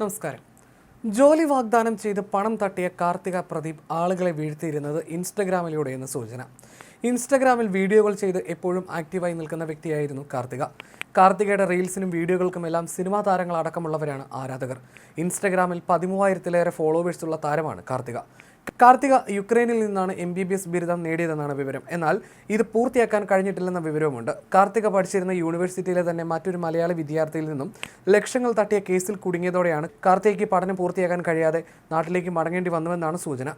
നമസ്കാരം. ജോലി വാഗ്ദാനം ചെയ്ത് പണം തട്ടിയ കാർത്തിക പ്രദീപ് ആളുകളെ വീഴ്ത്തിയിരുന്നത് ഇൻസ്റ്റഗ്രാമിലൂടെയെന്ന് സൂചന. ഇൻസ്റ്റഗ്രാമിൽ വീഡിയോകൾ ചെയ്ത് എപ്പോഴും ആക്റ്റീവായി നിൽക്കുന്ന വ്യക്തിയായിരുന്നു കാർത്തിക. കാർത്തികയുടെ റീൽസിനും വീഡിയോകൾക്കുമെല്ലാം സിനിമാ താരങ്ങളടക്കമുള്ളവരാണ് ആരാധകർ. ഇൻസ്റ്റഗ്രാമിൽ പതിമൂവായിരത്തിലേറെ ഫോളോവേഴ്സുള്ള താരമാണ് കാർത്തിക. കാർത്തിക യുക്രൈനിൽ നിന്നാണ് എം ബി ബി എസ് ബിരുദം നേടിയതെന്നാണ് വിവരം. എന്നാൽ ഇത് പൂർത്തിയാക്കാൻ കഴിഞ്ഞിട്ടില്ലെന്ന വിവരവുമുണ്ട്. കാർത്തിക പഠിച്ചിരുന്ന യൂണിവേഴ്സിറ്റിയിലെ തന്നെ മറ്റൊരു മലയാളി വിദ്യാർത്ഥിയിൽ നിന്നും ലക്ഷങ്ങൾ തട്ടിയ കേസിൽ കുടുങ്ങിയതോടെയാണ് കാർത്തികയ്ക്ക് പഠനം പൂർത്തിയാക്കാൻ കഴിയാതെ നാട്ടിലേക്ക് മടങ്ങേണ്ടി വന്നുവെന്നാണ് സൂചന.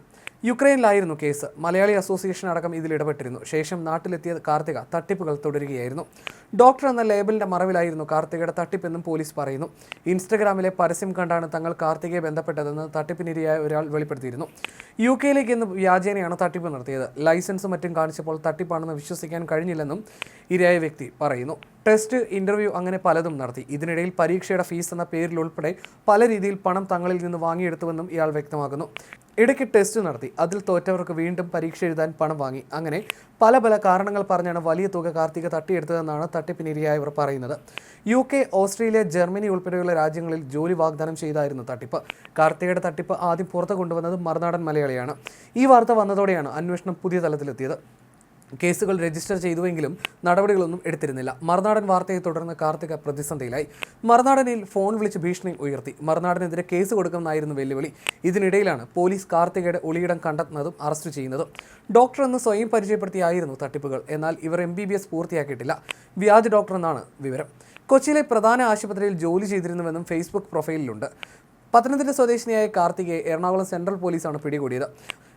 യുക്രൈനിലായിരുന്നു കേസ്. മലയാളി അസോസിയേഷൻ അടക്കം ഇതിൽ ഇടപെട്ടിരുന്നു. ശേഷം നാട്ടിലെത്തിയ കാർത്തിക തട്ടിപ്പുകൾ തുടരുകയായിരുന്നു. ഡോക്ടർ എന്ന ലേബലിന്റെ മറവിലായിരുന്നു കാർത്തികയുടെ തട്ടിപ്പെന്നും പോലീസ് പറയുന്നു. ഇൻസ്റ്റഗ്രാമിലെ പരസ്യം കണ്ടാണ് തങ്ങൾ കാർത്തികയെ ബന്ധപ്പെട്ടതെന്ന് തട്ടിപ്പിനിരയായ ഒരാൾ വെളിപ്പെടുത്തിയിരുന്നു. യു കെയിലേക്ക് ഇന്ന് വ്യാജേനയാണ് തട്ടിപ്പ് നടത്തിയത്. ലൈസൻസ് മറ്റും കാണിച്ചപ്പോൾ തട്ടിപ്പാണെന്ന് വിശ്വസിക്കാൻ കഴിഞ്ഞില്ലെന്നും ഇരയായ വ്യക്തി പറയുന്നു. ടെസ്റ്റ് ഇന്റർവ്യൂ അങ്ങനെ പലതും നടത്തി. ഇതിനിടയിൽ പരീക്ഷയുടെ ഫീസ് എന്ന പേരിൽ ഉൾപ്പെടെ പല രീതിയിൽ പണം തങ്ങളിൽ നിന്ന് വാങ്ങിയെടുത്തുവെന്നും ഇയാൾ വ്യക്തമാക്കുന്നു. ഇടയ്ക്ക് ടെസ്റ്റ് നടത്തി. അതിൽ തോറ്റവർക്ക് വീണ്ടും പരീക്ഷ എഴുതാൻ പണം വാങ്ങി. അങ്ങനെ പല പല കാരണങ്ങൾ പറഞ്ഞാണ് വലിയ തുക കാർത്തിക തട്ടിയെടുത്തതെന്നാണ് തട്ടിപ്പിനിരയായവർ പറയുന്നത്. യു കെ ഓസ്ട്രേലിയ ജർമ്മനി ഉൾപ്പെടെയുള്ള രാജ്യങ്ങളിൽ ജോലി വാഗ്ദാനം ചെയ്തായിരുന്നു തട്ടിപ്പ്. കാർത്തികയുടെ തട്ടിപ്പ് ആദ്യം പുറത്തു കൊണ്ടുവന്നത് മറുനാടൻ മലയാളിയാണ്. ഈ വാർത്ത വന്നതോടെയാണ് അന്വേഷണം പുതിയ തലത്തിലെത്തിയത്. കേസുകൾ രജിസ്റ്റർ ചെയ്തുവെങ്കിലും നടപടികളൊന്നും എടുത്തിരുന്നില്ല. മറുനാടൻ വാർത്തയെ തുടർന്ന് കാർത്തിക പ്രതിസന്ധിയിലായി. മറുനാടനിൽ ഫോൺ വിളിച്ച് ഭീഷണി ഉയർത്തി. മറുനാടനെതിരെ കേസ് കൊടുക്കുമെന്നായിരുന്നു വെല്ലുവിളി. ഇതിനിടയിലാണ് പോലീസ് കാർത്തികയുടെ ഒളിയിടം കണ്ടെത്തുന്നതും അറസ്റ്റ് ചെയ്യുന്നതും. ഡോക്ടർ എന്ന് സ്വയം പരിചയപ്പെടുത്തിയായിരുന്നു തട്ടിപ്പുകൾ. എന്നാൽ ഇവർ എം ബി ബി എസ് പൂർത്തിയാക്കിയിട്ടില്ല. വ്യാജ ഡോക്ടർ എന്നാണ് വിവരം. കൊച്ചിയിലെ പ്രധാന ആശുപത്രിയിൽ ജോലി ചെയ്തിരുന്നുവെന്നും ഫേസ്ബുക്ക് പ്രൊഫൈലിലുണ്ട്. പത്തനംതിട്ട സ്വദേശിനിയായ കാർത്തികയെ എറണാകുളം സെൻട്രൽ പോലീസാണ് പിടികൂടിയത്.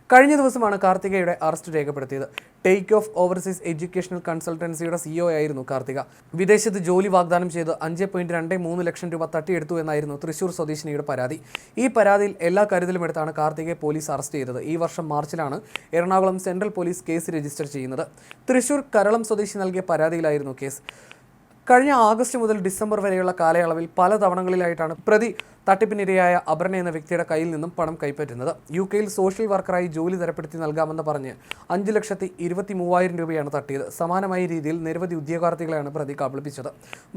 കഴിഞ്ഞ ദിവസമാണ് കാർത്തികയുടെ അറസ്റ്റ് രേഖപ്പെടുത്തിയത്. ടേക്ക് ഓഫ് ഓവർസീസ് എഡ്യൂക്കേഷണൽ കൺസൾട്ടൻസിയുടെ സിഇഒ ആയിരുന്നു കാർത്തിക. വിദേശത്ത് ജോലി വാഗ്ദാനം ചെയ്ത് അഞ്ച് പോയിന്റ് രണ്ട് മൂന്ന് ലക്ഷം രൂപ തട്ടിയെടുത്തു എന്നായിരുന്നു തൃശൂർ സ്വദേശിനിയുടെ പരാതി. ഈ പരാതിയിൽ എല്ലാ കരുതലും എടുത്താണ് കാർത്തികയെ പോലീസ് അറസ്റ്റ് ചെയ്തത്. ഈ വർഷം മാർച്ചിലാണ് Ernakulam central police case register ചെയ്യുന്നത്. തൃശൂർ കരളം സ്വദേശി നൽകിയ പരാതിയിലായിരുന്നു കേസ്. കഴിഞ്ഞ ആഗസ്റ്റ് മുതൽ ഡിസംബർ വരെയുള്ള കാലയളവിൽ പല തവണകളിലായിട്ടാണ് പ്രതി തട്ടിപ്പിനിരയായ അപർണ എന്ന വ്യക്തിയുടെ കയ്യിൽ നിന്നും പണം കൈപ്പറ്റുന്നത്. യു കെയിൽ സോഷ്യൽ വർക്കറായി ജോലി തരപ്പെടുത്തി നൽകാമെന്ന് പറഞ്ഞ് അഞ്ച് ലക്ഷത്തി ഇരുപത്തി മൂവായിരം രൂപയാണ് തട്ടിയത്. സമാനമായ രീതിയിൽ നിരവധി ഉദ്യോഗാർത്ഥികളെയാണ് പ്രതി കബളിപ്പിച്ചത്.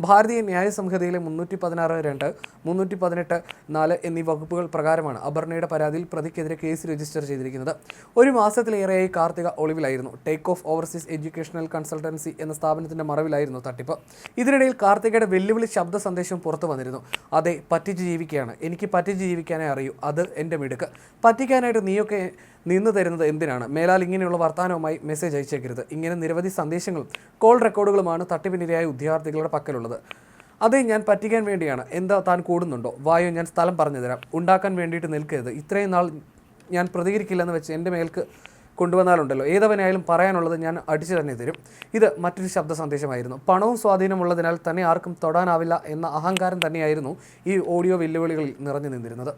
ഭാരതീയ ന്യായ സംഹിതയിലെ മുന്നൂറ്റി പതിനാറ് രണ്ട് മുന്നൂറ്റി പതിനെട്ട് നാല് എന്നീ വകുപ്പുകൾ പ്രകാരമാണ് അപർണയുടെ പരാതിയിൽ പ്രതിക്കെതിരെ കേസ് രജിസ്റ്റർ ചെയ്തിരിക്കുന്നത്. ഒരു മാസത്തിലേറെയായി Karthika ഒളിവിലായിരുന്നു. Take off overseas educational consultancy എന്ന സ്ഥാപനത്തിന്റെ മറവിലായിരുന്നു തട്ടിപ്പ്. ഇതിനിടയിൽ കാർത്തികയുടെ വെല്ലുവിളി ശബ്ദ സന്ദേശം പുറത്തു വന്നിരുന്നു. അതെ പറ്റിച്ച് ജീവിക്കുകയാണ് എനിക്ക് പറ്റിച്ച് ജീവിക്കാനേ അറിയൂ. അത് എന്റെ മിടുക്ക്. പറ്റിക്കാനായിട്ട് നീയൊക്കെ നിന്ന് തരുന്നത് എന്തിനാണ്? മേലാൽ ഇങ്ങനെയുള്ള വർത്തമാനവുമായി മെസ്സേജ് അയച്ചേക്കരുത്. ഇങ്ങനെ നിരവധി സന്ദേശങ്ങളും കോൾ റെക്കോർഡുകളുമാണ് തട്ടിപ്പിനിരയായ വിദ്യാർത്ഥികളുടെ പക്കലുള്ളത്. അതേ ഞാൻ പറ്റിക്കാൻ വേണ്ടിയാണ്. എന്താ താൻ കൂടുന്നുണ്ടോ? വായോ ഞാൻ സ്ഥലം പറഞ്ഞുതരാം. ഉണ്ടാക്കാൻ വേണ്ടിയിട്ട് നിൽക്കരുത്. ഇത്രയും നാൾ ഞാൻ പ്രതികരിക്കില്ലെന്ന് വെച്ച് എന്റെ മേൽക്ക് കൊണ്ടുവന്നാലുണ്ടല്ലോ. ഏതവനായാലും പറയാനുള്ളത് ഞാൻ അടിച്ചു തന്നെ തരും. ഇത് മറ്റൊരു ശബ്ദ സന്ദേശമായിരുന്നു. പണവും സ്വാധീനമുള്ളതിനാൽ തന്നെ ആർക്കും തൊടാനാവില്ല എന്ന അഹങ്കാരം തന്നെയായിരുന്നു ഈ ഓഡിയോ വെല്ലുവിളികളിൽ നിറഞ്ഞു നിന്നിരുന്നത്.